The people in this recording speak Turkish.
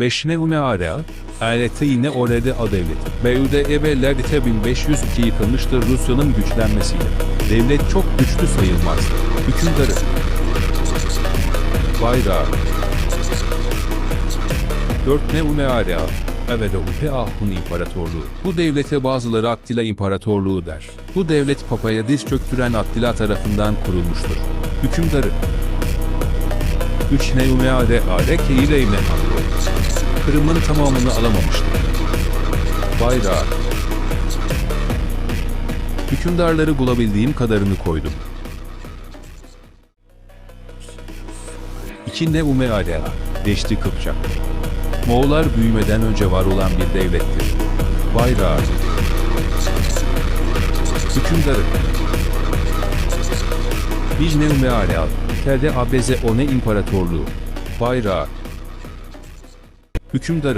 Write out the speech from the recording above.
Beşne Area, Alete yine orede a devleti. Beyude evvellerde 1502 yıkılmıştır Rusya'nın güçlenmesiyle. Devlet çok güçlü sayılmaz. Hükümdarı. Bayrağı. 4 Neumearea. Evede Upe Ahun İmparatorluğu. Bu devlete bazıları Attila İmparatorluğu der. Bu devlet Papa'ya diz çöktüren Attila tarafından kurulmuştur. Hükümdarı. 3 Neumeare Areke ile İmren Kırım'ın tamamını alamamıştır. Bayrağı. Hükümdarları bulabildiğim kadarını koydum. İçinde Umealea, Deşti Kıpçak. Moğollar büyümeden önce var olan bir devlettir. Bayrağı. Hükümdarı. Vicne Umealea, Telde Abeze One İmparatorluğu. Bayrağı hükümdar